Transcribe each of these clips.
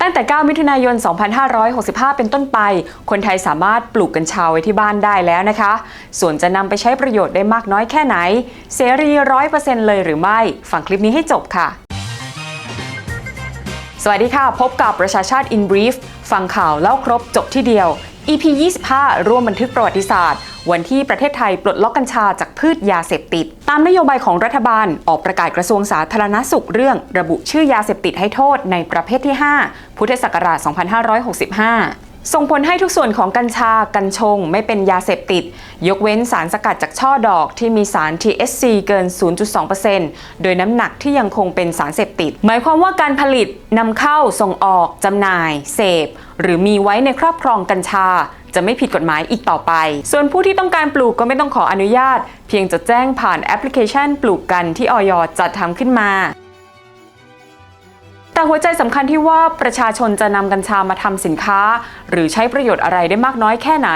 ตั้งแต่ 9 มิถุนายน 2565 เป็นต้นไป คนไทยสามารถปลูกกัญชาไว้ที่บ้านได้แล้วนะคะ ส่วนจะนำไปใช้ประโยชน์ได้มากน้อยแค่ไหน เสรีร้อยเปอร์เซ็นต์เลยหรือไม่ ฟังคลิปนี้ให้จบค่ะ สวัสดีค่ะ พบกับประชาชาติ in brief ฟังข่าวเล่าครบจบที่เดียว EP 25 ร่วมบันทึกประวัติศาสตร์ วันที่ประเทศไทยปลดล็อกกัญชาจากพืชยาเสพติด ตามนโยบายของรัฐบาลออกประกาศกระทรวงสาธารณสุขเรื่องระบุชื่อยาเสพติดให้โทษในประเภทที่ 5 พุทธศักราช 2565 ส่งผลให้ทุกส่วนของกัญชา กัญชง ไม่เป็นยาเสพติด ยกเว้นสารสกัดจากช่อดอกที่มีสาร THC เกิน 0.2%โดยน้ำหนักที่ยังคงเป็นสารเสพติด หมายความว่าการผลิตนำเข้าส่งออกจำหน่าย เสพ หรือมีไว้ในครอบครองกัญชา จะไม่ผิดกฎหมายอีกต่อไป ส่วนผู้ที่ต้องการปลูกก็ไม่ต้องขออนุญาต เพียงจะแจ้งผ่านแอปพลิเคชันปลูกกันที่ออยจัดทำขึ้นมา แต่หัวใจสำคัญที่ว่าประชาชนจะนำกัญชามาทำสินค้า หรือใช้ประโยชน์อะไรได้มากน้อยแค่ไหน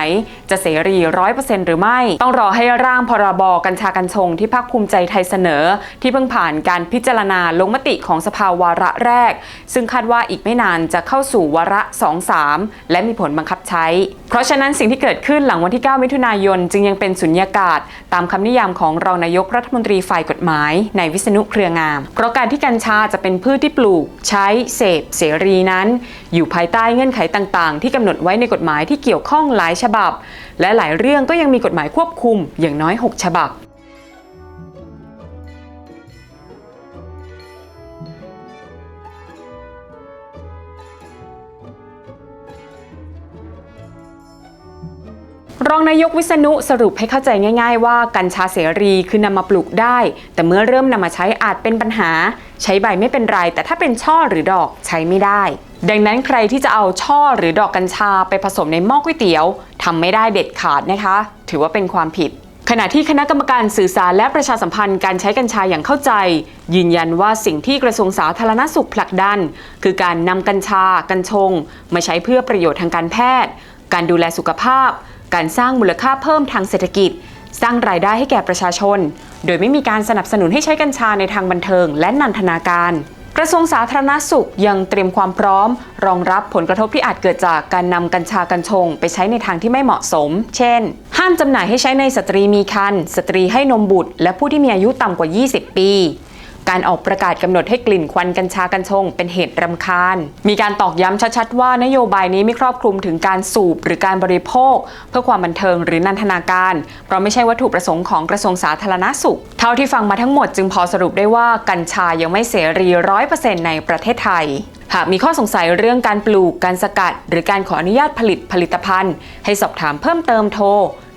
จะเสรีร้อยเปอร์เซ็นต์หรือไม่ ต้องรอให้ร่างพรบกัญชากัญชงที่ภาคภูมิใจไทยเสนอ ที่เพิ่งผ่านการพิจารณาลงมติของสภาวาระแรก ซึ่งคาดว่าอีกไม่นานจะเข้าสู่วาระ 2-3 และมีผลบังคับใช้ เพราะฉะนั้นสิ่งที่เกิดขึ้นหลังวันที่ 9 มิถุนายนจึงยังเป็นสุญญากาศ ตามคำนิยามของรองนายกรัฐมนตรีฝ่ายกฎหมายในวิษณุเครืองามเพราะการที่กัญชาจะเป็นพืชที่ปลูกใช้เสพเสรีนั้น อยู่ภายใต้เงื่อนไขต่างๆ ที่กำหนดไว้ในกฎหมายที่เกี่ยวข้องหลายฉบับ และหลายเรื่องก็ยังมีกฎหมายควบคุมอย่างน้อย 6 ฉบับ รองนายกวิษณุสรุปให้เข้าใจง่าย ๆ ว่ากัญชาเสรีคือนำมาปลูกได้ แต่เมื่อเริ่มนำมาใช้อาจเป็นปัญหา ใช้ใบไม่เป็นไร แต่ถ้าเป็นช่อหรือดอกใช้ไม่ได้ ดังนั้นใครที่จะเอาช่อหรือดอกกัญชาไปผสมในหม้อก๋วยเตี๋ยวทำไม่ได้เด็ดขาดนะคะ ถือว่าเป็นความผิดขณะที่คณะกรรมการสื่อสารและประชาสัมพันธ์การใช้กัญชาอย่างเข้าใจ ยืนยันว่าสิ่งที่กระทรวงสาธารณสุขผลักดัน คือการนำกัญชา กัญชง มาใช้เพื่อประโยชน์ทางการแพทย์ การดูแลสุขภาพ การสร้างมูลค่าเพิ่มทางเศรษฐกิจ สร้างรายได้ให้แก่ประชาชน โดยไม่มีการสนับสนุนให้ใช้กัญชาในทางบันเทิงและนันทนาการกระทรวงสาธารณสุขยังเตรียมความพร้อม รองรับผลกระทบที่อาจเกิดจากการนำกัญชากัญชง ไปใช้ในทางที่ไม่เหมาะสม เช่น ห้ามจำหน่ายให้ใช้ในสตรีมีครรภ์สตรีให้นมบุตร และผู้ที่มีอายุต่ำกว่า 20 ปี การออกประกาศกำหนดให้กลิ่นควันกัญชากัญชง เป็นเหตุรำคาญ มีการตอกย้ำชัดๆว่านโยบายนี้ไม่ครอบคลุมถึงการสูบหรือการบริโภค เพื่อความบันเทิงหรือนันทนาการ เพราะไม่ใช่วัตถุประสงค์ของกระทรวงสาธารณสุข เท่าที่ฟังมาทั้งหมดจึงพอสรุปได้ว่ากัญชายังไม่เสรีร้อยเปอร์เซ็นต์ในประเทศไทยหากมีข้อสงสัยเรื่องการปลูก การสกัด หรือการขออนุญาตผลิตผลิตภัณฑ์ ให้สอบถามเพิ่มเติมโทร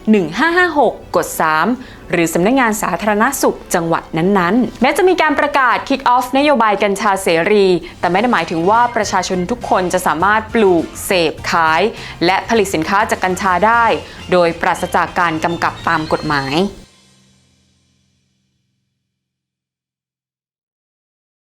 1556 กด 3 หรือสำนักงงานสาธารณสุขจังหวัดนั้นๆ แม้จะมีการประกาศ Kick Off นโยบายกัญชาเสรี แต่ไม่ได้หมายถึงว่าประชาชนทุกคนจะสามารถปลูก เสพ ขาย และผลิตสินค้าจากกัญชาได้ โดยปราศจากการกำกับตามกฎหมาย